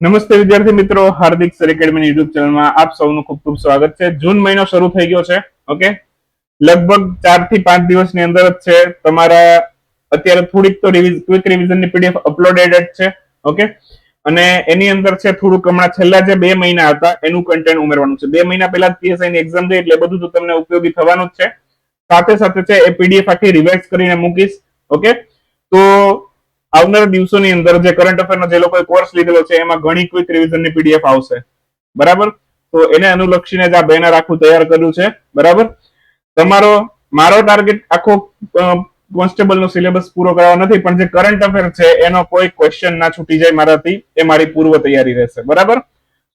નમસ્તે વિદ્યાર્થી મિત્રો, હાર્દિક સર એકેડમી યુટ્યુબ ચેનલમાં આપ સૌનું ખૂબ ખૂબ સ્વાગત છે. જૂન મહિનો શરૂ થઈ ગયો છે, ઓકે? લગભગ ચારથી પાંચ દિવસની અંદર જ છે. તમારા અત્યારે થોડીક તો ક્વિક રિવિઝનની પીડીએફ અપલોડેડ જ છે, ઓકે? અને એની અંદર છે થોડુંક હમણાં છેલ્લા જે બે મહિના હતા, એનું કન્ટેન્ટ ઉમેરવાનું છે. બે મહિના પહેલા પીએસઆઈ ની એક્ઝામ થઈ એટલે બધું તો તમને ઉપયોગી થવાનું જ છે. સાથે સાથે છે એ પીડીએફ આખી રિવાઇઝ કરીને મૂકીશ, ઓકે? તો આવનારા દિવસોની અંદર જે કરંટ અફેરનો જે લોકોએ કોર્સ લીધેલો છે, એમાં ઘણી ક્વિક રિવિઝનની પીડીએફ આવશે. બરાબર? તો એને અનુલક્ષીને જ આ બેનર આખું તૈયાર કર્યું છે. બરાબર? તમારો, મારો ટાર્ગેટ આખો કોન્સ્ટેબલ નો સિલેબસ પૂરો કરવાનો નથી, પણ જે કરંટ અફેર છે, એનો કોઈ ક્વેશ્ચન ના છૂટી જાય મારાથી, એ મારી પૂર્વ તૈયારી રહેશે. બરાબર?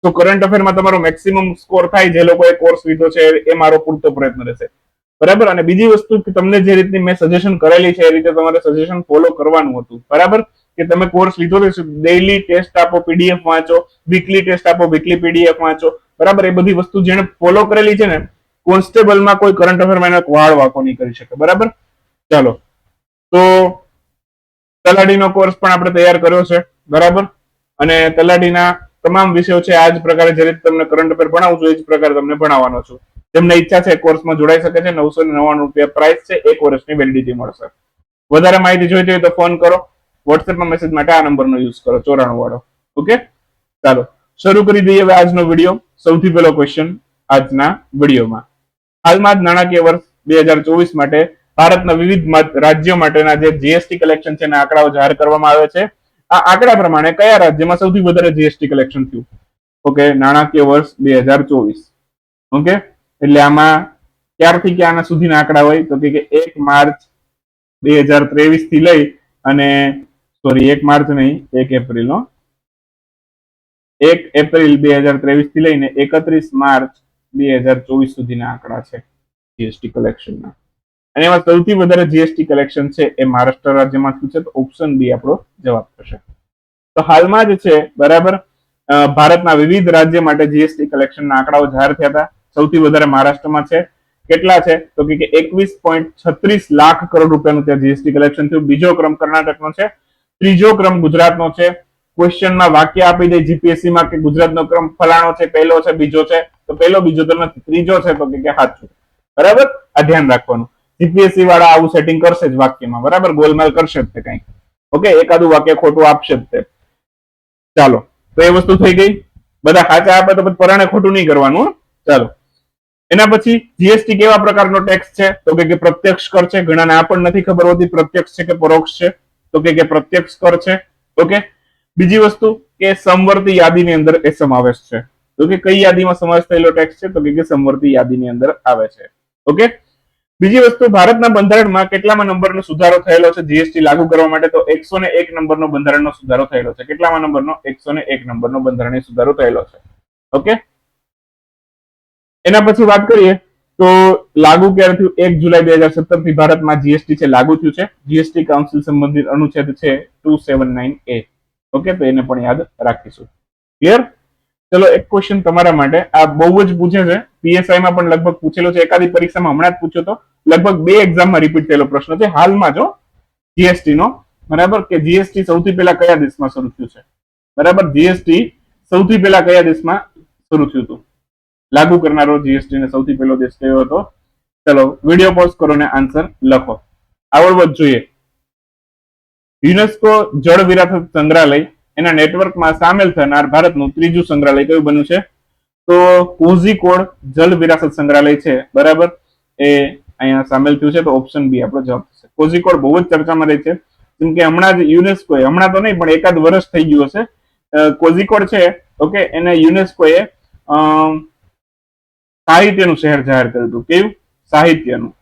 તો કરંટ અફેરમાં તમારો મેક્સિમમ સ્કોર થાય, જે લોકોએ કોર્સ લીધો છે, એ મારો પૂરતો પ્રયત્ન રહેશે. બરાબર? અને બીજી વસ્તુ કે તમને જે રીતની મેં સજેશન કરેલી છે, એ રીતે તમારે સજેશન ફોલો કરવાનું હતું. બરાબર? કે તમે કોર્સ લીધો છે ડેઈલી ટેસ્ટ આપો પીડીએફ વાંચો વીકલી ટેસ્ટ આપો વીકલી પીડીએફ વાંચો. બરાબર? એ બધી વસ્તુ જેને ફોલો કરેલી છે ને કોન્સ્ટેબલમાં કોઈ કરંટ અફેરમાં એનો વાળ વાંકો નહીં કરી શકે. બરાબર? ચાલો. તો તલાટીનો કોર્સ પણ આપણે તૈયાર કર્યો છે. બરાબર? અને તલાટીના તમામ વિષયો છે. આ જ પ્રકારે જે રીતે તમને કરંટ અફેર ભણાવું છું, એ જ પ્રકારે તમને ભણાવવાનો છું. જેમને ઈચ્છા છે કોર્સમાં જોડાઈ શકે છે. નવસો નવ્વાણું રૂપિયા પ્રાઇસ છે. એક વર્ષની વેલિડિટી મળશે. વધારે માહિતી જોઈતી હોય તો ફોન કરો. વોટ્સએપમાં મેસેજ માટે આ નંબરનો યુઝ કરો. ચોરાણું વાળો. ઓકે ચાલો. શરૂ કરી દઈએ હવે આજનો વીડિયો સૌથી પહેલો ક્વેશ્ચન આજના વિડીયોમાં. હાલમાં જ નાણાકીય વર્ષ બે હજાર ચોવીસ માટે ભારતના વિવિધ રાજ્યો માટેના જે જીએસટી કલેક્શન છે એના આંકડાઓ જાહેર કરવામાં આવે છે. આ આંકડા પ્રમાણે કયા રાજ્યમાં સૌથી વધારે જીએસટી કલેક્શન થયું? ઓકે નાણાકીય વર્ષ બે હજાર ચોવીસ. ઓકે એટલે આમાં ક્યારથી ક્યાં સુધીના આંકડા હોય? તો કે એક માર્ચ બે હજાર ત્રેવીસથી લઈ અને સોરી, એક માર્ચ નહીં, એક એપ્રિલ નો એક એપ્રિલ બે હજાર ત્રેવીસથી લઈને એકત્રીસ માર્ચ બે હજાર ચોવીસ સુધીના આંકડા છે જીએસટી કલેક્શનના અને એમાં સૌથી વધારે જીએસટી કલેક્શન છે એ મહારાષ્ટ્ર રાજ્યમાં થયું છે? તો ઓપ્શન બી આપણો જવાબ થશે. તો હાલમાં જ છે, બરાબર? ભારતના વિવિધ રાજ્ય માટે જીએસટી કલેક્શનના આંકડાઓ જાહેર થયા હતા. સૌથી વધારે મહારાષ્ટ્રમાં છે. કેટલા છે? તો કે એકવીસ પોઈન્ટ છત્રીસ લાખ કરોડ રૂપિયાનું ત્યાં જીએસટી કલેક્શન થયું. બીજો ક્રમ કર્ણાટકનો છે. ત્રીજો ક્રમ ગુજરાતનો છે. ક્વેશ્ચનમાં વાક્ય આપી દે જીપીએસસી કે ગુજરાતનો ક્રમ ફલાણો છે, પહેલો છે, બીજો છે. તો પહેલો, બીજો તો નથી. ત્રીજો છે તો કે સાચું બરાબર? આ ધ્યાન રાખવાનું. જીપીએસસી વાળા આવું સેટિંગ કરશે જ વાક્યમાં. બરાબર? ગોલમાલ કરશે જ તે કઈ ઓકે? એકાદું વાક્ય ખોટું આપશે જ તે. ચાલો. તો એ વસ્તુ થઈ ગઈ. બધા સાચા આપે તો પછી પરાણે ખોટું નહીં કરવાનું. ચાલો. એના પછી જીએસટી કેવા પ્રકારનો ટેક્સ છે? તો કે કે પ્રત્યક્ષ કર છે. ઘણાને આ પણ નથી ખબર હોતી. પ્રત્યક્ષ છે કે પરોક્ષ છે? તો કે કે પ્રત્યક્ષ કર છે. ઓકે? બીજી વસ્તુ કે સમવર્તી યાદીની અંદર એ સમાવેશ છે. તો કે કઈ યાદીમાં સમાવેશ થયેલો ટેક્સ છે? તો કે સમવર્તી યાદીની અંદર આવે છે. ઓકે? બીજી વસ્તુ, ભારતના બંધારણમાં કેટલામાં નંબરનો સુધારો થયેલો છે? જીએસટી લાગુ કરવા માટે તો એકસો ને એક નંબરનો બંધારણનો સુધારો થયેલો છે. કેટલામાં નંબરનો? એકસો ને એક નંબરનો બંધારણીય સુધારો થયેલો છે. ઓકે? એના પછી વાત કરીએ તો લાગુ ક્યારે થયું? એક જુલાઈ બે હજાર સત્તરથી ભારતમાં જીએસટી છે, લાગુ થયું છે. જીએસટી કાઉન્સિલ સંબંધિત અનુચ્છેદ છે two seven nine A okay, તો એને પણ યાદ રાખીશું. ક્લિયર ચલો, એક ક્વેશ્ચન તમારા માટે. આ બહુ જ પૂછે છે. પીએસઆઈ માં પણ લગભગ પૂછેલો છે. એકાદી પરીક્ષામાં હમણાં જ પૂછ્યો તો લગભગ બે એક્ઝામમાં રિપીટ થયેલો પ્રશ્ન છે. હાલમાં જો જીએસટી નો, બરાબર? કે જીએસટી સૌથી પહેલા કયા દેશમાં શરૂ થયું છે? બરાબર? જીએસટી સૌથી પહેલા કયા દેશમાં શરૂ થયું હતું? લાગુ કરનારો જીએસટી ને સૌથી પહેલો દેશ કયો હતો? ચલો વીડિયો પોઝ કરો ને આન્સર લખો. આગળ વધ જોઈએ યુનેસ્કો જળ વિરાસત સંગ્રહાલય એના નેટવર્કમાં સામેલ થનાર ભારતનું ત્રીજું સંગ્રહાલય કયું બન્યું છે? તો કોઝીકોડ જળ વિરાસત સંગ્રહાલય છે, બરાબર? એ અહીંયા સામેલ થયું છે, તો ઓપ્શન બી આપણો જવાબ થશે. કોઝીકોડ બહુ જ ચર્ચામાં રહે છે. જેમ કે હમણાં જ યુનેસ્કો હમણાં તો નહીં, પણ એકાદ વર્ષ થઈ ગયું હશે. કોઝીકોડ છે, ઓકે, એને યુનેસ્કોએ સાહિત્યનું શહેર જાહેર કર્યું હતું. કેવું? સાહિત્યનું.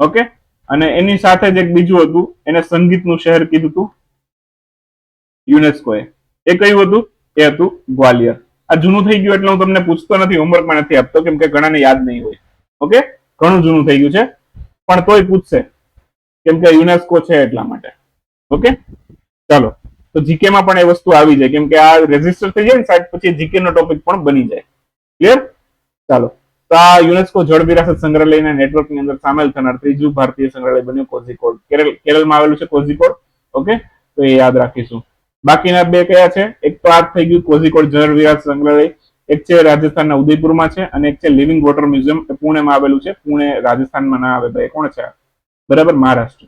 ઓકે? અને એની સાથે જ એક બીજું હતું. એને સંગીતનું શહેર કીધું હતું યુનેસ્કોએ. એ કયું હતું? એ હતું ગ્વાલિયર. આ જૂનું થઈ ગયું એટલે હું તમને પૂછતો નથી, હોમવર્કમાં નથી આપતો, કેમ કે ઘણાને યાદ નહીં હોય. ઓકે? ઘણું જૂનું થઈ ગયું છે. પણ તોય પૂછશે, કેમ કે યુનેસ્કો છે એટલા માટે. ઓકે? ચાલો. તો જીકે માં પણ એ વસ્તુ આવી જાય. કેમ કે આ રેજિસ્ટર થઈ જાય ને સાઈડ પછી જીકે નો ટોપિક પણ બની જાય. ક્લિયર ચાલો. તો આ યુનેસ્કો જળ વિરાસત સંગ્રહાલયના નેટવર્કની અંદર સામેલ થનાર ત્રીજું ભારતીય સંગ્રહાલય બન્યું કોઝીકોડ. કેરળ કેરળમાં આવેલું છે કોઝીકોડ. ઓકે? તો એ યાદ રાખીશું. બાકીના બે કયા છે? એક તો આ થઈ ગયું કોઝિકોડ જળ વિરાસત સંગ્રહાલય. એક છે રાજસ્થાનના ઉદયપુરમાં છે અને એક છે લિવિંગ વોટર મ્યુઝિયમ. એ પુણેમાં આવેલું છે. પુણે રાજસ્થાનમાં ના આવે ભાઈ. કોણ છે? બરાબર? મહારાષ્ટ્ર.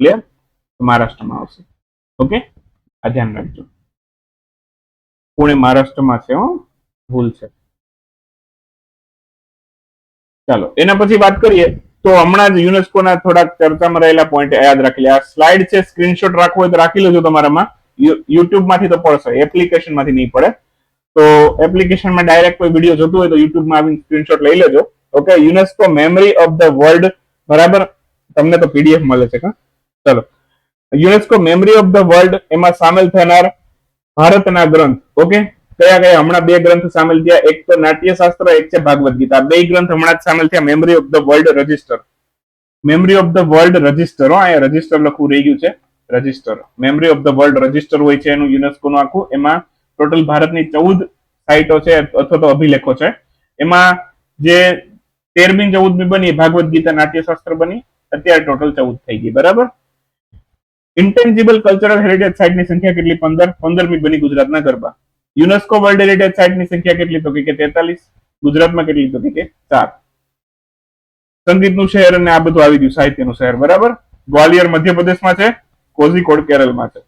ક્લિયર મહારાષ્ટ્રમાં આવશે. ઓકે? આ ધ્યાન રાખજો. પુણે મહારાષ્ટ્રમાં છે, હો. ભૂલ છે. ચાલો, એના પછી વાત કરીએ તો હમણાં જ યુનેસ્કોના થોડાક ચર્ચામાં રહેલા પોઈન્ટ યાદ રાખી લે. આ સ્લાઇડ છે સ્ક્રીનશોટ રાખવો હોય તો રાખી લેજો તમારામાં. યુટ્યુબમાંથી તો પડશે એપ્લિકેશનમાંથી નહીં પડે. તો એપ્લિકેશનમાં ડાયરેક્ટ કોઈ વીડિયો જોતું હોય તો યુટ્યુબમાં આવીને સ્ક્રીનશોટ લઈ લેજો. Okay UNESCO memory of the world બરાબર? તમને તો પીડીએફ મળે છે, કા? ચલો. UNESCO memory of the world એમાં સામેલ થનાર ભારતના ગ્રંથ ઓકે કયા કયા? હમણાં બે ગ્રંથ સામેલ થયા. એક તો નાટ્યશાસ્ત્ર, એક છે ભાગવત ગીતા. બે ગ્રંથ હમણાં જ સામેલ થયા. Memory of the world register memory of the world register હો, અહીંયા રજિસ્ટર લખવું રહી ગયું છે. Register memory of the world register હોય છે એનું યુનેસ્કોનું આખું. એમાં ટોટલ ભારતની ચૌદ સાઇટો છે, અથવા તો અભિલેખો છે. એમાં જે તેરમી ચૌદમી બની ભાગવત ગીતા નાટ્યશાસ્ત્ર બની. અત્યારે ટોટલ ચૌદ થઈ ગઈ, બરાબર? ઇન્ટેન્જિબલ કલ્ચરલ હેરિટેજ સાઇટની સંખ્યા કેટલી? પંદર. પંદરમી બની ગુજરાતના ગરબા. યુનેસ્કો વર્લ્ડ હેરિટેજ સાઇટની સંખ્યા કેટલી તો કે તેતાલીસ, ગુજરાતમાં કેટલી તો કે ચાર. સંગીતનું શહેર અને આ બધું આવી ગયું, સાહિત્યનું શહેર, બરાબર? ગ્વાલિયર મધ્યપ્રદેશમાં છે કોઝીકોડ કેરળમાં છે.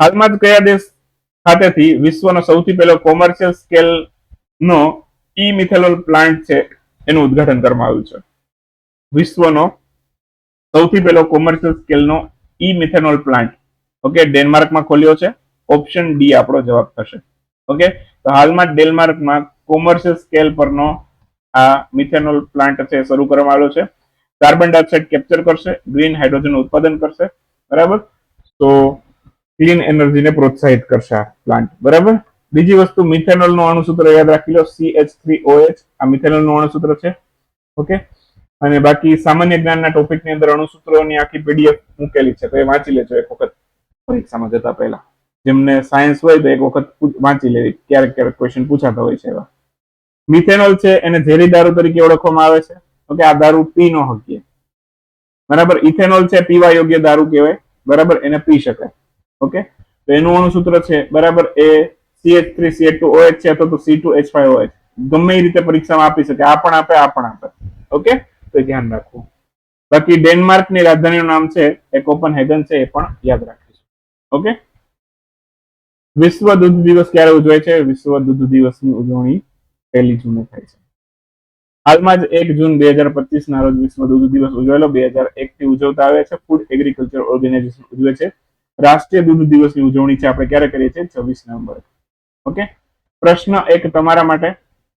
હાલમાં જ કયા દેશ ખાતેથી વિશ્વનો સૌથી પહેલો કોમર્શિયલ સ્કેલ નો ઈ મિથેલોલ પ્લાન્ટ છે, એનું ઉદ્ઘાટન કરવામાં આવ્યું છે. વિશ્વનો સૌથી પહેલો કોમર્શિયલ સ્કેલનો ઈ મિથેનોલ પ્લાન્ટ ઓકે ડેનમાર્કમાં ખોલ્યો છે. ઓપ્શન ડી આપણો જવાબ થશે. ઓકે તો હાલમાં ડેનમાર્કમાં કોમર્શિયલ સ્કેલ પરનો આ મિથેનોલ પ્લાન્ટ છે, શરૂ કરવામાં આવ્યો છે. કાર્બન ડાયોક્સાઇડ કેપ્ચર કરશે ગ્રીન હાઇડ્રોજન ઉત્પાદન કરશે. બરાબર? તો ક્લીન એનર્જીને પ્રોત્સાહિત કરશે આ પ્લાન્ટ બરાબર? બીજી વસ્તુ મિથેનોલનું અણુસૂત્ર યાદ રાખી લો CH3OH આ મિથેનોલનું અણુસૂત્ર છે. ઓકે અને બાકી સામાન્ય જ્ઞાનના ટોપિકની અંદર અણુસૂત્રોની આખી પીડીએફ મૂકેલી છે, તો એ વાંચી લેજો એક વખત. પરીક્ષામાં જતા પહેલા. જેમને સાયન્સ હોય તો એક વખત વાંચી લેવી. ક્યારેક ક્યારેક ક્વેશ્ચન પૂછાતા હોય છે એવા. મિથેનોલ છે, એને ઝેરી દારૂ તરીકે ઓળખવામાં આવે છે. ઓકે આ દારૂ પી નો હકીએ બરાબર? ઇથેનોલ છે, પીવા યોગ્ય દારૂ કહેવાય. બરાબર? એને પી શકાય. ઓકે? તો એનું અણુસૂત્ર છે, બરાબર? એ CH3 CH2OH છે અથવા તો C2H5OH ગમે એ રીતે પરીક્ષામાં આપી શકે. આ પણ આપે, આ પણ આપે. ઓકે? તો ધ્યાન રાખવું. બાકી ડેનમાર્કની રાજધાનીનું નામ છે એ કોપનહેગન છે, એ પણ યાદ રાખીશું ઓકે? વિશ્વ દૂધ દિવસ ક્યારે ઉજવાય છે? વિશ્વ દૂધ દિવસની ઉજવણી પહેલી જૂને થાય છે. હાલમાં જ એક જૂન બે હજાર પચીસ ના રોજ વિશ્વ દૂધ દિવસ ઉજવાયેલો. બે હજાર એક થી ઉજવતા આવ્યા છે. ફૂડ એગ્રીકલ્ચર ઓર્ગેનાઇઝેશન ઉજવે છે. રાષ્ટ્રીય દૂધ દિવસની ઉજવણી છે. આપણે ક્યારે કરીએ છીએ? છવ્વીસ નવેમ્બર. ઓકે? પ્રશ્ન એક તમારા માટે.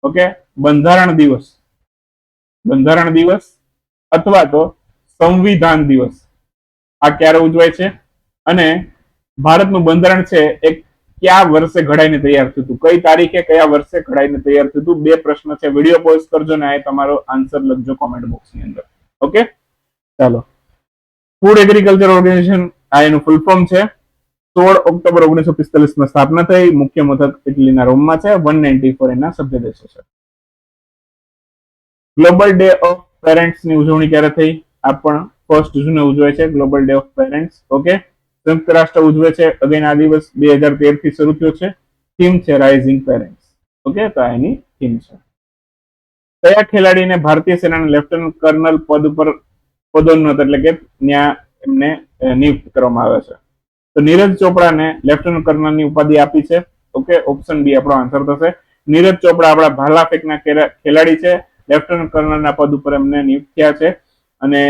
ઓકે? બંધારણ દિવસ. બંધારણ દિવસ અથવા તો સંવિધાન દિવસ. આ ક્યારે ઉજવાય છે? અને ભારતનું બંધારણ છે એ કયા વર્ષે ઘડાઈને તૈયાર થયું હતું? કઈ તારીખે કયા વર્ષે ઘડાઈને તૈયાર થયું હતું? બે પ્રશ્ન છે. વીડિયો પોઝ કરજો ને આ તમારો આન્સર લખજો કોમેન્ટ બોક્સની અંદર. ઓકે ચાલો. ફૂડ એગ્રીકલ્ચર ઓર્ગેનાઇઝેશન આ એનું ફૂલ ફોર્મ છે. સોળ ઓક્ટોબર ઓગણીસો પિસ્તાલીસમાં સ્થાપના થઈ. મુખ્ય મથક ઇટલીના રોમમાં છે. વન નાઇન્ટી ફોર એના સભ્ય દેશો છે. ગ્લોબલ ડે ઓફ પેરેન્ટ્સની ઉજવણી ક્યારે થઈ? આ પણ ફર્સ્ટ જૂને ઉજવાય છે. Global day of parents okay સંયુક્ત રાષ્ટ્ર ઉજવે છે. અગેન આ દિવસ બે હજાર તેરથી શરૂ થયો છે. થીમ છે રાઇઝિંગ પેરેન્ટ્સ ઓકે, તો એની થીમ છે. કયા ખેલાડીને ભારતીય સેનાના લેફ્ટનન્ટ કર્નલ પદ ઉપર પદોન્નત એટલે કે ત્યાં એમને નિયુક્ત કરવામાં આવે છે. તો નીરજ ચોપડાને લેફ્ટનન્ટ કર્નલની ઉપાધિ આપી છે. ઓકે ઓપ્શન બી આપણો આન્સર થશે. નીરજ ચોપડા આપણા ભાલા ફેંકના ખેલાડી છે. લેફ્ટનન્ટ કર્નલના પદ ઉપર એમને નિયુક્ત થયા છે. અને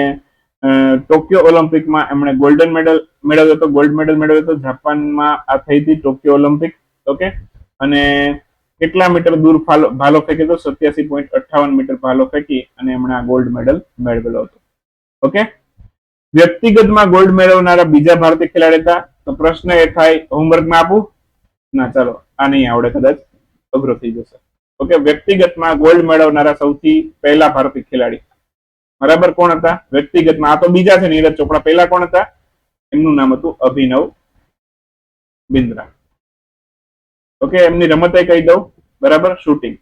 ટોક્યો ઓલિમ્પિકમાં એમણે ગોલ્ડન મેડલ મેળવ્યો હતો, ગોલ્ડ મેડલ મેળવ્યો હતો, જાપાનમાં આ થઈ હતી ટોક્યો ઓલિમ્પિક, ઓકે? અને કેટલા મીટર દૂર ભાલો ફેંક્યો હતો? સત્યાસી પોઈન્ટ અઠ્ઠાવન મીટર ભાલો ફેંકી અને એમણે આ ગોલ્ડ મેડલ મેળવેલો હતો, ઓકે? વ્યક્તિગતમાં ગોલ્ડ મેળવનારા બીજા ભારતીય ખેલાડી હતા, તો પ્રશ્ન એ થાય, હોમવર્કમાં આપું? ના, ચાલો, આ નહીં આવડે કદાચ, અઘરો થઈ જશે, ઓકે? વ્યક્તિગતમાં ગોલ્ડ મેળવનારા સૌથી પહેલા ભારતીય ખેલાડી બરાબર કોણ હતા? વ્યક્તિગતમાં. આ તો બીજા છે, નીરજ ચોપડા. પહેલા કોણ હતા? એમનું નામ હતું અભિનવ બિંદ્રા. ઓકે એમની રમત કહી દઉં. બરાબર? શૂટિંગ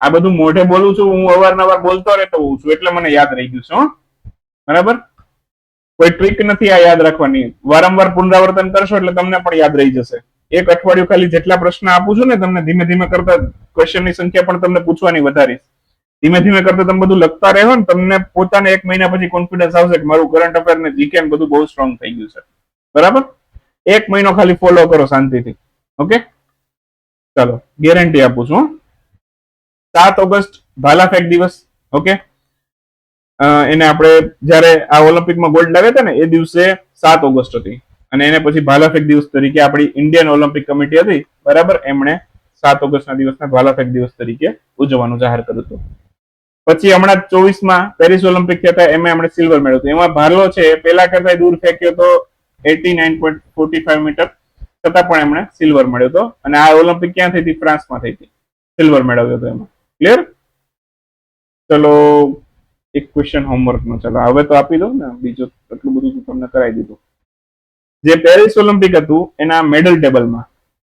આ બધું મોઢે બોલું છું. હું અવારનવાર બોલતો રહેતો હોઉં છું, એટલે મને યાદ રહી ગયું છું બરાબર? કોઈ ટ્રીક નથી આ યાદ રાખવાની. વારંવાર પુનરાવર્તન કરશો એટલે તમને પણ યાદ રહી જશે. એક અઠવાડિયું ખાલી જેટલા પ્રશ્ન આપું છું ને, તમને ધીમે ધીમે કરતા ક્વેશ્ચનની સંખ્યા પણ તમને પૂછવાની વધારીશ. ધીમે ધીમે કરતા તમે બધું લખતા રહો ને તમને પોતાને એક મહિના પછી કોન્ફિડન્સ આવશે કે મારું કરંટ અફેર ને જીકે બધું બહુ સ્ટ્રોંગ થઈ ગયું છે. બરાબર? એક મહિનો ખાલી ફોલો કરો શાંતિથી. ઓકે? ચાલો ગેરંટી આપું છું સાત ઓગસ્ટ, ભાલા ફેંક દિવસ, ઓકે? એને આપણે જ્યારે આ ઓલિમ્પિકમાં ગોલ્ડ લાવ્યા હતા ને, એ દિવસે સાત ઓગસ્ટ હતી. અને એને પછી ભાલા ફેંક દિવસ તરીકે આપણી ઇન્ડિયન ઓલિમ્પિક કમિટી હતી. બરાબર? એમણે સાત ઓગસ્ટના દિવસના ભાલા ફેંક દિવસ તરીકે ઉજવવાનું જાહેર કર્યું હતું. પછી હમણાં ચોવીસમાં પેરિસ ઓલિમ્પિક થયા હતા, એમાં એમણે સિલ્વર મેળવ્યું એમાં ભારલો છે પેલા કરતા દૂર ફેંક્યો તો eighty nine point forty five metre છતાં પણ એમણે સિલ્વર મળ્યો હતો. અને આ ઓલિમ્પિક ક્યાં થઈ હતી? ફ્રાન્સમાં થઈ હતી. સિલ્વર મેળવ્યો હતો એમાં. ક્લિયર ચલો, એક ક્વેશ્ચન હોમવર્ક નો. ચલો, હવે તો આપી દઉં ને. બીજું એટલું બધું તમને કરાવી દીધું. જે પેરિસ ઓલિમ્પિક હતું, એના મેડલ ટેબલમાં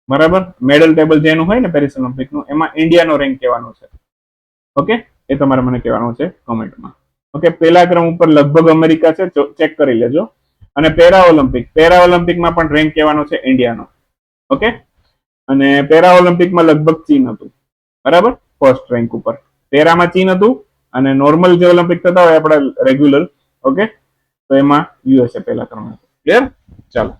બરાબર? મેડલ ટેબલ જેનું હોય ને પેરિસ ઓલિમ્પિકનું, એમાં ઇન્ડિયાનો રેન્ક કહેવાનો છે. ઓકે એ તમારે મને કહેવાનું છે કોમેન્ટમાં. ઓકે, પહેલા ક્રમ ઉપર લગભગ અમેરિકા છે ચેક કરી લેજો. અને પેરા ઓલિમ્પિક, પેરા ઓલિમ્પિકમાં પણ રેન્ક કહેવાનો છે ઇન્ડિયાનો. ઓકે? અને પેરા ઓલિમ્પિકમાં લગભગ ચીન હતું. બરાબર? ફર્સ્ટ રેન્ક ઉપર. પેરામાં ચીન હતું અને નોર્મલ જે ઓલિમ્પિક થતા હોય આપણા રેગ્યુલર ઓકે? તો એમાં યુએસએ પહેલા ક્રમે ક્લિયર ચાલો.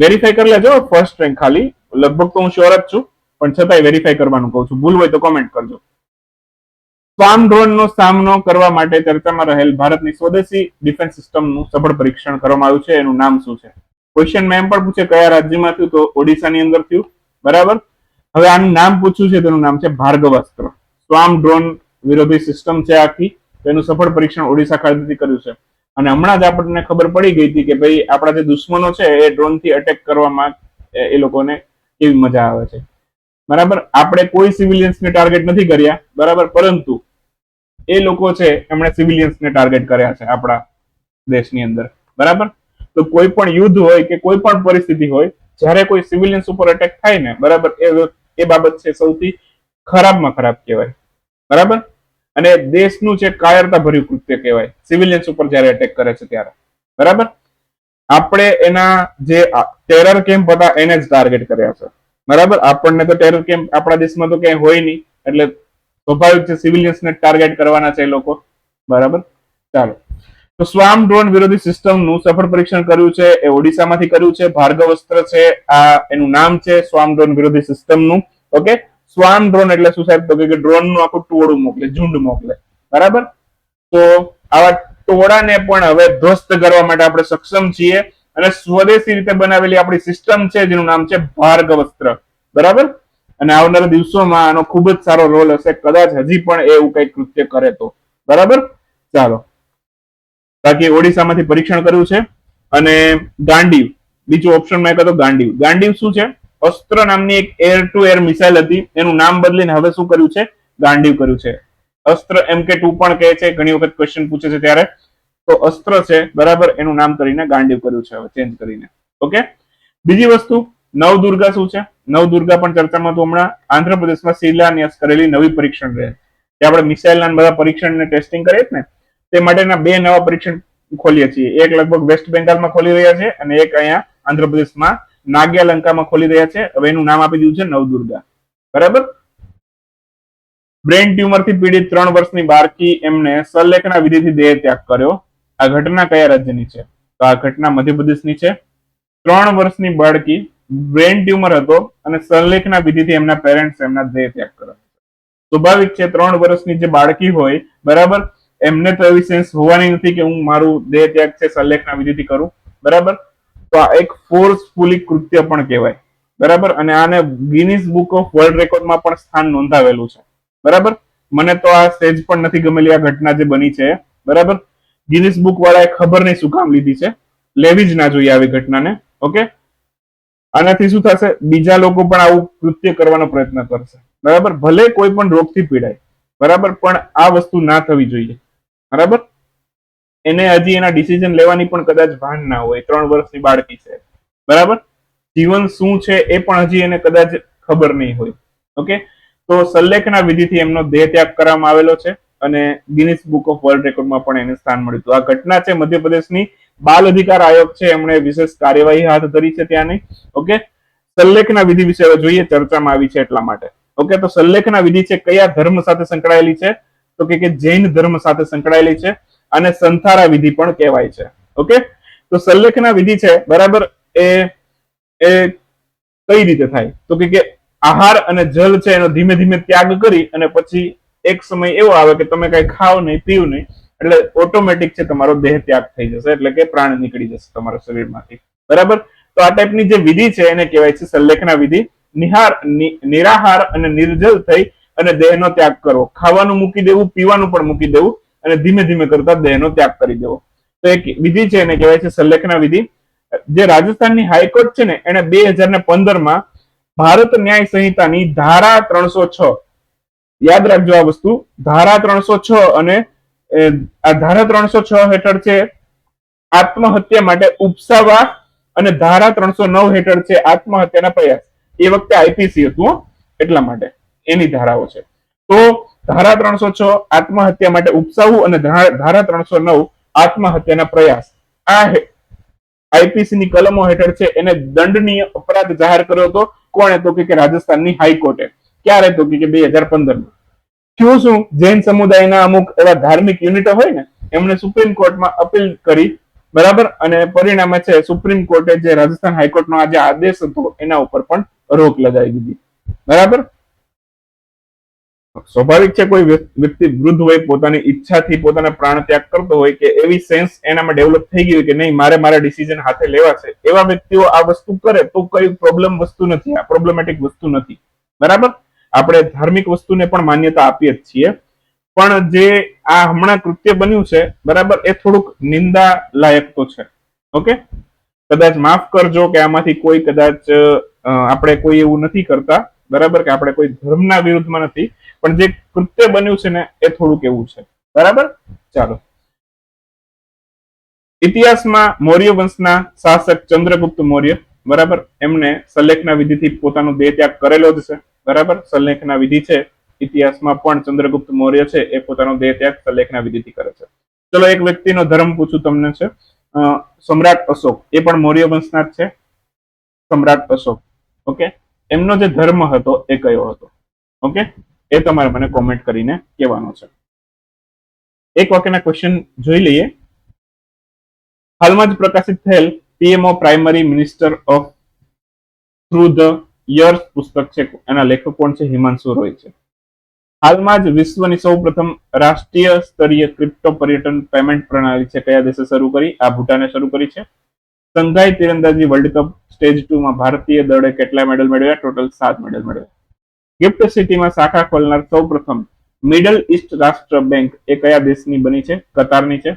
વેરીફાઈ કરી લેજો. ફર્સ્ટ રેન્ક ખાલી. લગભગ તો હું શ્યોર જ છું. પણ છતાંય વેરીફાઈ કરવાનું કહું છું. ભૂલ હોય તો કોમેન્ટ કરજો. સ્વામ ડ્રોનનો સામનો કરવા માટે ચર્ચામાં રહેલ ભારતની સ્વદેશી ડિફેન્સ સિસ્ટમનું સફળ પરીક્ષણ કરવામાં આવ્યું છે. એનું નામ શું છે? ક્વેશ્ચન મેં એમ પણ પૂછે, કયા રાજ્યમાં થયું? તો ઓડિશાની અંદર થયું. બરાબર? હવે આનું નામ પૂછ્યું છે, તેનું નામ છે ભાર્ગવાસ્ત્ર. સ્વામ ડ્રોન વિરોધી સિસ્ટમ છે આખી. તેનું સફળ પરીક્ષણ ઓડિશા ખાતેથી કર્યું છે. અને હમણાં જ આપણને ખબર પડી ગઈ હતી કે ભાઈ આપણા જે દુશ્મનો છે, એ ડ્રોનથી અટેક કરવામાં એ લોકોને કેવી મજા આવે છે. બરાબર? આપણે કોઈ સિવિલિયન્સને ટાર્ગેટ નથી કર્યા, બરાબર? પરંતુ એ લોકો છે, એમણે સિવિલિયન્સને ટાર્ગેટ કર્યા છે આપણા દેશની અંદર. બરાબર? તો કોઈ પણ યુદ્ધ હોય કે કોઈ પણ પરિસ્થિતિ હોય, જ્યારે કોઈ સિવિલિયન્સ ઉપર અટેક થાય ને, બરાબર? એ એ બાબત છે સૌથી ખરાબમાં ખરાબ કહેવાય. બરાબર? અને દેશનું જે કાયરતા ભર્યું કૃત્ય કહેવાય સિવિલિયન્સ ઉપર જ્યારે અટેક કરે છે ત્યારે. બરાબર? આપણે એના જે ટેરર કેમ્પ હતા, એને જ ટાર્ગેટ કર્યા છે. બરાબર? આપણને તો ટેરર કેમ્પ આપણા દેશમાં તો ક્યાંય હોય નહીં. એટલે સ્વાભાવિક છે સિવિલિયન્સને ટાર્ગેટ કરવાના છે એ લોકો. બરાબર? ચાલો. તો સ્વામ ડ્રોન વિરોધી સિસ્ટમનું સફળ પરીક્ષણ કર્યું છે, એ ઓડિશામાંથી કર્યું છે, ભાર્ગવ અસ્ત્ર છે, આ એનું નામ છે સ્વામ ડ્રોન વિરોધી સિસ્ટમનું ઓકે? સ્વામ ડ્રોન એટલે શું સાહેબ? તો કે ડ્રોનનું આખું ટોળું મોકલે, ઝુંડ મોકલે. બરાબર? તો આવા ટોળાને પણ હવે ધ્વસ્ત કરવા માટે આપણે સક્ષમ છીએ. અને સ્વદેશી રીતે બનાવેલી આપણી સિસ્ટમ છે, જેનું નામ છે ભાર્ગવ અસ્ત્ર બરાબર? અને આવનારા દિવસોમાં આનો ખૂબ જ સારો રોલ હશે. કદાચ હજી પણ એવું કઈ કૃત્ય કરે તો. બરાબર? ચાલો. બાકી ઓડિશામાંથી પરીક્ષણ કર્યું છે. અને ગાંડીવ. બીજું ઓપ્શનમાં એક હતો ગાંડીવ. ગાંડીવ શું છે? અસ્ત્ર નામની એક એર ટુ એર મિસાઇલ હતી. એનું નામ બદલીને હવે શું કર્યું છે? ગાંડીવ કર્યું છે. અસ્ત્ર એમ કે ટુ પણ કહે છે. ઘણી વખત ક્વેશ્ચન પૂછે છે ત્યારે. તો અસ્ત્ર છે, બરાબર? એનું નામ કરીને ગાંડીવ કર્યું છે, હવે ચેન્જ કરીને. ઓકે? બીજી વસ્તુ નવદુર્ગા શું છે? નવદુર્ગા પણ ચર્ચામાં હતું હમણાં. આંધ્રપ્રદેશમાં શિલાન્યાસ કરેલી નવી પરીક્ષણ રહે. જે આપણે મિસાઇલના બધા પરીક્ષણ ટેસ્ટિંગ કરીએ ને, તે માટેના બે નવા પરીક્ષણ ખોલીએ છીએ. એક લગભગ વેસ્ટ બેંગાલમાં ખોલી રહ્યા છે અને એક અહીંયા આંધ્રપ્રદેશમાં નાગ્યા લંકામાં ખોલી રહ્યા છે. હવે એનું નામ આપી દીધું છે નવદુર્ગા બરાબર? બ્રેન ટ્યુમરથી પીડિત ત્રણ વર્ષની બાળકી એમને સલ્લેખના વિધિથી દેહ ત્યાગ કર્યો. આ ઘટના કયા રાજ્યની છે? તો આ ઘટના મધ્યપ્રદેશની છે. ત્રણ વર્ષની બાળકી બ્રેન ટ્યુમર હતો અને સંલેખના વિધિથી એમના પેરેન્ટ્સ એમના દેહ ત્યાગ કર્યો સ્વાભાવિક છે, ત્રણ વર્ષની જે બાળકી હોય, બરાબર, એમને તો એવી સેન્સ હોવાની નથી કે હું મારું દેહ ત્યાગ છે સલ્લેખના વિધિથી કરું, બરાબર? તો આ એક ફોર્સફુલી કૃત્ય પણ કહેવાય, બરાબર? અને આને ગિનિસ બુક ઓફ વર્લ્ડ રેકોર્ડમાં પણ સ્થાન નોંધાવેલું છે, બરાબર? મને તો આ સ્ટેજ પણ નથી ગમેલી, આ ઘટના જે બની છે, બરાબર? ગિનિસ બુક વાળાએ ખબર નહીં શું કામ લીધી છે. લેવી જ ના જોઈએ આવી ઘટનાને, ઓકે? આનાથી શું થશે? બીજા લોકો પણ આવું કૃત્ય કરવાનો પ્રયત્ન કરશે. બરાબર? ભલે કોઈ પણ રોગથી પીડાય, બરાબર? પણ આ વસ્તુ ના થવી જોઈએ. બરાબર? એને હજી એના ડિસિઝન લેવાની પણ કદાચ ભાન ના હોય. ત્રણ વર્ષની બાળકી છે. બરાબર? જીવન શું છે એ પણ હજી એને કદાચ ખબર નહીં હોય. ઓકે? તો સલ્લેખના વિધિથી એમનો દેહ ત્યાગ કરવામાં આવેલો છે. અને ગિનિસ બુક ઓફ વર્લ્ડ રેકોર્ડમાં પણ એને સ્થાન મળ્યું હતું. આ ઘટના છે મધ્યપ્રદેશની. બાલ અધિકાર આયોગ છે. એમણે વિશેષ કાર્યવાહી હાથ ધરી છે ત્યાંની. ઓકે? સલ્લેખના વિધિ વિશે જોઈએ. ચર્ચામાં આવી છે એટલા માટે. ઓકે? તો સલ્લેખના વિધિ છે કયા ધર્મ સાથે સંકળાયેલી છે? તો કે જૈન ધર્મ સાથે સંકળાયેલી છે અને સંથારા વિધિ પણ કહેવાય છે. ઓકે? તો સલ્લેખના વિધિ છે, બરાબર? એ એ કઈ રીતે થાય? તો કે આહાર અને જલ છે એનો ધીમે ધીમે ત્યાગ કરી અને પછી એક સમય એવો આવે કે તમે કઈ ખાવ નહીં, પીવ નહીં, એટલે ઓટોમેટિક છે તમારો દેહ ત્યાગ થઈ જશે, એટલે કે પ્રાણ નીકળી જશે તમારા શરીરમાંથી. બરાબર? તો આ ટાઈપની જે વિધિ છે એને કહેવાય છે સલ્લેખના વિધિ. નિહાર નિરાહાર અને નિર્જલ થઈ અને દેહનો ત્યાગ કરવો. ખાવાનું મૂકી દેવું, પીવાનું પણ મૂકી દેવું અને ધીમે ધીમે કરતા દેહનો ત્યાગ કરી દેવો. તો એક વિધિ છે એને કહેવાય છે સલ્લેખના વિધિ. જે રાજસ્થાનની હાઈકોર્ટ છે ને, એને બે હજાર ને પંદરમાં ભારત ન્યાય સંહિતાની ધારા ત્રણસો છ યાદ રાખજો આ વસ્તુ. ધારા ત્રણસો છ અને આ ધારા ત્રણસો છ હેઠળ છે આત્મહત્યા માટે ઉપસાવા અને ધારા ત્રણસો નવ હેઠળ છે આત્મહત્યાના પ્રયાસ. એ વખતે આઈપીસી હતું એટલા માટે. એની ધારાઓ છે. તો ધારા ત્રણસો છ આત્મહત્યા માટે ઉપસાવું અને ધારા ત્રણસો નવ આત્મહત્યાના પ્રયાસ. આ આઈપીસી ની કલમો હેઠળ છે. એને દંડનીય અપરાધ જાહેર કર્યો હતો. કોણે તો કે રાજસ્થાનની હાઈકોર્ટે. ક્યારે તો કે બે હજાર પંદરમાં. થયું શું? જૈન સમુદાયના અમુક એવા ધાર્મિક યુનિટો હોય ને, એમણે સુપ્રીમ કોર્ટમાં અપીલ કરી, બરાબર? અને પરિણામે છે, સુપ્રીમ કોર્ટે જે રાજસ્થાન હાઈકોર્ટનો આ આદેશ હતો, એના ઉપર પણ રોક લગાવી દીધી. બરાબર? સ્વાભાવિક છે, કોઈ વ્યક્તિ વૃદ્ધ હોય, પોતાની ઈચ્છાથી પોતાના પ્રાણ ત્યાગ કરતો હોય કે એવી સેન્સ એનામાં ડેવલપ થઈ ગઈ કે નહીં, મારે મારા ડિસિઝન હાથે લેવા છે, એવા વ્યક્તિઓ આ વસ્તુ કરે, તો કઈ પ્રોબ્લેમ વસ્તુ નથી, આ પ્રોબ્લેમેટિક વસ્તુ નથી. બરાબર? આપણે ધાર્મિક વસ્તુને પણ માન્યતા આપીએ જ છીએ. પણ જે આ હમણાં કૃત્ય બન્યું છે, બરાબર, એ થોડુંક નિંદા લાયક તો છે. ઓકે? કદાચ માફ કરજો કે આમાંથી કોઈ કદાચ આપણે કોઈ એવું નથી કરતા, બરાબર, કે આપણે કોઈ ધર્મના વિરુદ્ધમાં નથી. પણ જે કૃત્ય બન્યું છે ને, એ થોડુંક એવું છે. બરાબર? ચાલો. ઇતિહાસમાં મૌર્ય વંશના શાસક ચંદ્રગુપ્ત મૌર્ય, બરાબર, એમને સલેખના વિધિથી પોતાનો દેહ ત્યાગ કરેલો જ છે. બરાબર? સલેખના વિધિ છે. ઇતિહાસમાં પણ ચંદ્રગુપ્ત મૌર્ય છે, એ પોતાનો દેહ ત્યાગ સલેખના વિધિથી કરે છે. ચલો, એક વ્યક્તિનો ધર્મ પૂછું તમને છે. સમ્રાટ અશોક, એ પણ મૌર્ય વંશના જ છે? સમ્રાટ અશોક, ઓકે? એમનો જે ધર્મ હતો, એ કયો હતો? ઓકે? એ તમારે મને કોમેન્ટ કરીને કહેવાનો છે. એક વાક્યના ક્વેશ્ચન જોઈ લઈએ. હાલમાં જ પ્રકાશિત થયેલ PMO primary minister of through the years પુસ્તક છે, એના લેખક કોણ છે, હિમાંશુ રોય છે. હાલમાં જ વિશ્વની સૌ પ્રથમ રાષ્ટ્રીય સ્તરીય ક્રિપ્ટો પર્યટન પેમેન્ટ પ્રણાલી છે, કયા દેશે શરૂ કરી? આ ભૂટાને શરૂ કરી છે. સંઘાઈ તીરંદાજી વર્લ્ડ કપ સ્ટેજ ટુ માં ભારતીય દળે કેટલા મેડલ મેળવ્યા? ટોટલ સાત મેડલ મેળવ્યા. ગિફ્ટ સિટીમાં શાખા ખોલનાર સૌ પ્રથમ મિડલ ઈસ્ટ રાષ્ટ્ર બેંક એ કયા દેશની બની છે? કતારની છે.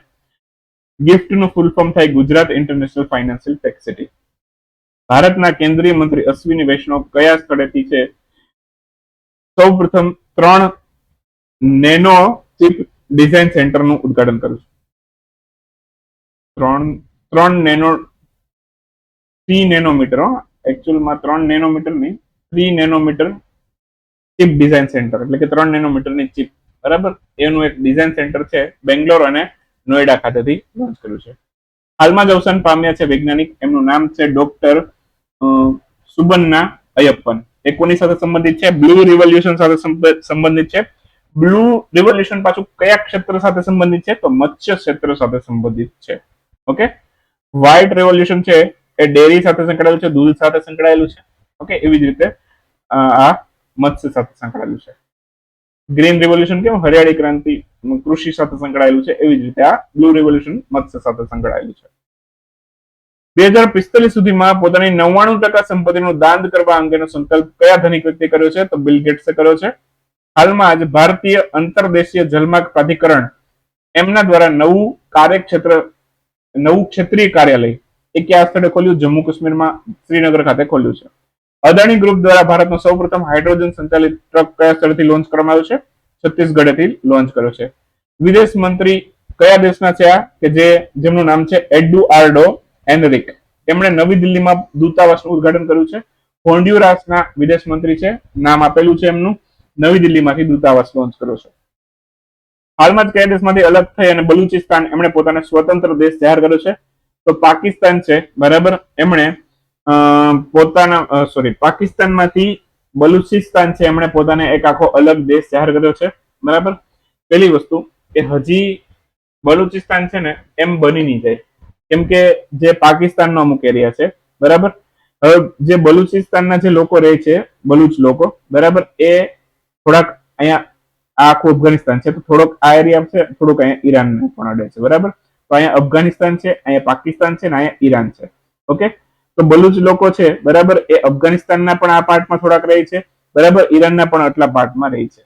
ગિફ્ટનું ફૂલ ફોર્મ થાય ગુજરાત ઇન્ટરનેશનલ ફાઇનાન્શિયલ ટેક્સિટી ભારતના કેન્દ્રીય મંત્રી અશ્વિની વૈષ્ણવ કયા સ્થળેથી છે? સૌ પ્રથમ ત્રણ નેનો ચિપ ડિઝાઇન સેન્ટરનું ઉદઘાટન કર્યું ત્રણ ત્રણ નેનો થ્રી નેનોમીટર એકચ્યુઅલમાં ત્રણ નેનોમીટર નહીં three nanometre chip design centre, એટલે કે ત્રણ નેનોમીટરની ચિપ. બરાબર? એનું એક ડિઝાઇન સેન્ટર છે બેંગ્લોર અને નોઈડા ખાતેથી લોન્ચ કર્યું છે. હાલમાં જ અવસાન પામ્યા છે વૈજ્ઞાનિક, એમનું નામ છે ડોક્ટર સુબન્ના અયપ્પન. એ કોની સાથે સંબંધિત છે? બ્લુ રિવોલ્યુશન સાથે સંબંધિત છે. બ્લુ રિવોલ્યુશન પાછું કયા ક્ષેત્ર સાથે સંબંધિત છે? તો મત્સ્ય ક્ષેત્ર સાથે સંબંધિત છે. ઓકે? વ્હાઇટ રેવોલ્યુશન છે, એ ડેરી સાથે સંકળાયેલું છે, દૂધ સાથે સંકળાયેલું છે. ઓકે? એવી જ રીતે આ મત્સ્ય સાથે સંકળાયેલું છે. ગ્રીન રિવોલ્યુશન કેમ? હરિયાળી ક્રાંતિ, કૃષિ સાથે સંકળાયેલું છે. એવી જ રીતે આ બ્લુ રિવોલ્યુશન મત્સ્ય સાથે સંકળાયેલું છે. બે હજાર પિસ્તાલીસ સુધીમાં પોતાની નવ્વાણું ટકા સંપત્તિનું દાન કરવા અંગેનો સંકલ્પ કયા ધનિક વ્યક્તિ કર્યો છે? તો બિલ ગેટ્સે કર્યો છે. હાલમાં આજે ભારતીય અંતરદેશીય જલમાર્ગ પ્રાધિકરણ એમના દ્વારા નવું કાર્યક્ષેત્ર, નવું ક્ષેત્રીય કાર્યાલય એ કયા સ્થળે ખોલ્યું? જમ્મુ કાશ્મીરમાં શ્રીનગર ખાતે ખોલ્યું છે. અદાણી ગ્રુપ દ્વારા ભારતનો સૌપ્રથમ હાઇડ્રોજન સંચાલિત ટ્રક કયા સ્થળેથી લોન્ચ કરવામાં આવ્યો છે? છત્તીસગઢથી લોન્ચ કર્યો છે. વિદેશ મંત્રી કયા દેશના છે આ? કે જે, જેમનું નામ છે એડ્યુઆર્ડો એનરિક એમણે નવી દિલ્હીમાં દૂતાવાસનું ઉદઘાટન કર્યું છે. હોન્ડ્યુરાસના વિદેશ મંત્રી છે. નામ આપેલું છે એમનું. નવી દિલ્હીમાંથી દૂતાવાસ લોન્ચ કર્યો છે. હાલમાં જ કયા દેશમાંથી અલગ થઈ અને બલુચિસ્તાન એમણે પોતાને સ્વતંત્ર દેશ જાહેર કર્યો છે? તો પાકિસ્તાન છે. બરાબર? એમણે પોતાના સોરી પાકિસ્તાનમાંથી બલુચિસ્તાન છે એમણે પોતાને એક આખો અલગ દેશ જાહેર કર્યો છે. બરાબર? પેલી વસ્તુ કે હજી બલુચિસ્તાન છે ને, એમ બની નહીં જાય. કેમ કે જે પાકિસ્તાનનો અમુક એરિયા છે, બરાબર? હવે જે બલુચિસ્તાનના જે લોકો રહે છે, બલુચ લોકો, બરાબર? એ થોડાક અહીંયા, આ આખું અફઘાનિસ્તાન છે, તો થોડોક આ એરિયા છે, થોડુંક અહીંયા ઈરાન પણ અડે છે, બરાબર? તો અહીંયા અફઘાનિસ્તાન છે, અહીંયા પાકિસ્તાન છે, ને અહીંયા ઈરાન છે, ઓકે? તો બલુચ લોકો છે, બરાબર? એ અફઘાનિસ્તાનના પણ આ પાર્ટમાં થોડાક રહે છે, બરાબર? ઈરાનના પણ આટલા પાર્ટમાં રહે છે.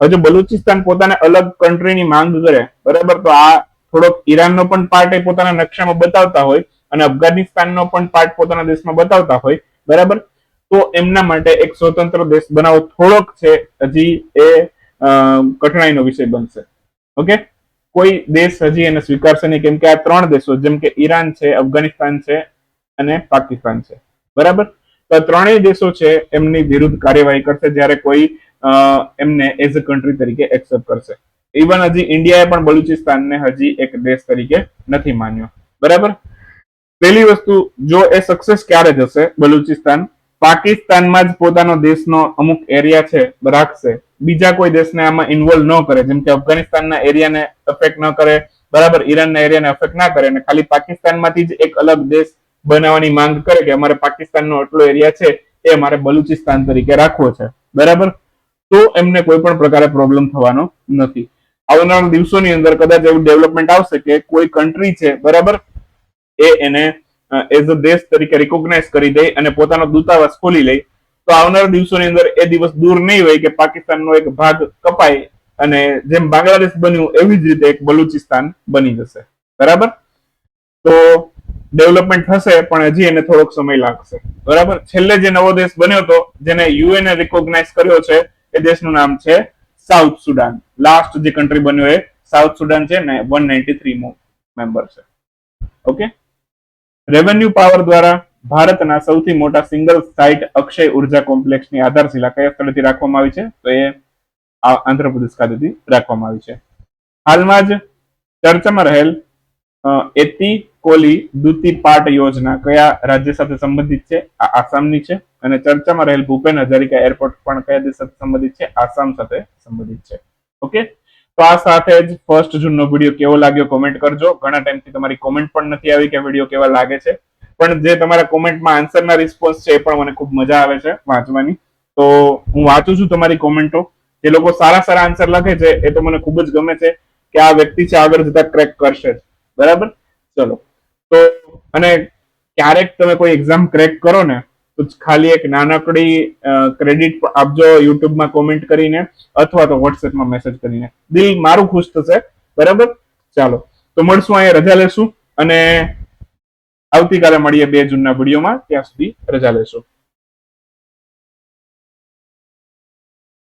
હવે જો બલુચિસ્તાન પોતાને અલગ કન્ટ્રીની માંગ કરે, બરાબર? તો આ થોડોક ઈરાનનો પણ પાર્ટ એ પોતાના નકશામાં બતાવતા હોય અને અફઘાનિસ્તાનનો પણ પાર્ટ પોતાના દેશમાં બતાવતા હોય, બરાબર? તો એમના માટે એક સ્વતંત્ર દેશ બનાવવો થોડોક છે, હજી એ કઠણાઈનો વિષય બનશે. ઓકે? કોઈ દેશ હજી એને સ્વીકારશે નહીં, કેમ કે આ ત્રણ દેશો, જેમ કે ઈરાન છે, અફઘાનિસ્તાન છે અને પાકિસ્તાન છે. બરાબર? તો ત્રણેય દેશો છે એમની વિરુદ્ધ કાર્યવાહી કરશે, જ્યારે કોઈ એમને એઝ અ કન્ટ્રી તરીકે એક્સેપ્ટ કરશે. ઇવન હજી ઇન્ડિયાએ પણ બલુચિસ્તાનને હજી એક દેશ તરીકે નથી માન્યો. બરાબર? પહેલી વસ્તુ, જો એ સક્સેસ ક્યારે જશે બલુચિસ્તાન? પાકિસ્તાનમાં જ પોતાનો દેશનો અમુક એરિયા છે, રાખશે. બીજા કોઈ દેશને આમાં ઇન્વોલ્વ ન કરે. જેમ કે અફઘાનિસ્તાનના એરિયાને અફેક્ટ ન કરે. બરાબર? ઈરાનના એરિયાને અફેક્ટ ના કરે. અને ખાલી પાકિસ્તાનમાંથી જ એક અલગ દેશ બનાવવાની માંગ કરે કે અમારે પાકિસ્તાનનો આટલો એરિયા છે, એ અમારે બલુચિસ્તાન તરીકે રાખવો છે. બરાબર? તો એમને કોઈ પણ પ્રકારે પ્રોબ્લેમ થવાનો નથી. આવનારા દિવસોની અંદર કદાચ એવું ડેવલપમેન્ટ આવશે કે કોઈ કન્ટ્રી છે, બરાબર? એ એને એઝ અ દેશ તરીકે રિકોગ્નાઇઝ કરી દે અને પોતાનો દૂતાવાસ ખોલી લે. તો આવનારા દિવસોની અંદર એ દિવસ દૂર નહીં હોય કે પાકિસ્તાનનો એક ભાગ કપાય અને જેમ બાંગ્લાદેશ બન્યું એવી જ રીતે એક બલુચિસ્તાન બની જશે. બરાબર? તો ડેવલપમેન્ટ થશે, પણ હજી એને થોડોક સમય લાગશે. બરાબર? છેલ્લે જે નવો દેશ બન્યો હતો જેને યુએને રિકોગ્નાઇઝ કર્યો છે, એ દેશનું નામ છે સાઉથ સુડાન. લાસ્ટ જે કન્ટ્રી બન્યો એ સાઉથ સુડાન છે ને વન નાઇન્ટી થ્રી મેમ્બર છે. ઓકે રેવન્યુ પાવર દ્વારા ભારતના સૌથી મોટા સિંગલ સાઇટ અક્ષય ઊર્જા કોમ્પ્લેક્સની આધારશિલા કયા સ્થળેથી રાખવામાં આવી છે? તો એ આંધ્રપ્રદેશ ખાતેથી રાખવામાં આવી છે. હાલમાં જ ચર્ચામાં રહેલ એતી કોલી દૂતી પાટ યોજના કયા રાજ્ય સાથે સંબંધિત છે? આ આસામની છે. અને ચર્ચામાં રહેલ ભૂપેન હજારિકા એરપોર્ટ પણ કયા દેશ સાથે સંબંધિત છે? આસામ સાથે સંબંધિત છે. ઓકે? તો આ સાથે જ ફર્સ્ટ જૂનનો વીડિયો કેવો લાગ્યો કોમેન્ટ કરજો. ઘણા ટાઈમથી તમારી કોમેન્ટ પણ નથી આવી કે વીડિયો કેવા લાગે છે. પણ જે તમારા કોમેન્ટમાં આન્સરના રિસ્પોન્સ છે એ પણ મને ખૂબ મજા આવે છે વાંચવાની. તો હું વાંચું છું તમારી કોમેન્ટો જે લોકો સારા સારા આન્સર લખે છે એ તો મને ખૂબ જ ગમે છે કે આ વ્યક્તિ છે આગળ જતા ક્રેક કરશે જ. બરાબર? ચલો. તો અને ક્યારેક તમે કોઈ એક્ઝામ ક્રેક કરો ને તો ખાલી એક નાનકડી ક્રેડિટ આપજો યુટ્યુબમાં કોમેન્ટ કરીને અથવા તો વોટ્સએપમાં મેસેજ કરીને. દિલ મારું ખુશ થશે. બરાબર? ચાલો. તો મળશું અહીંયા, રજા લેશું. અને આવતીકાલે મળીએ બે જૂનના વિડીયોમાં. ત્યાં સુધી રજા લેશું.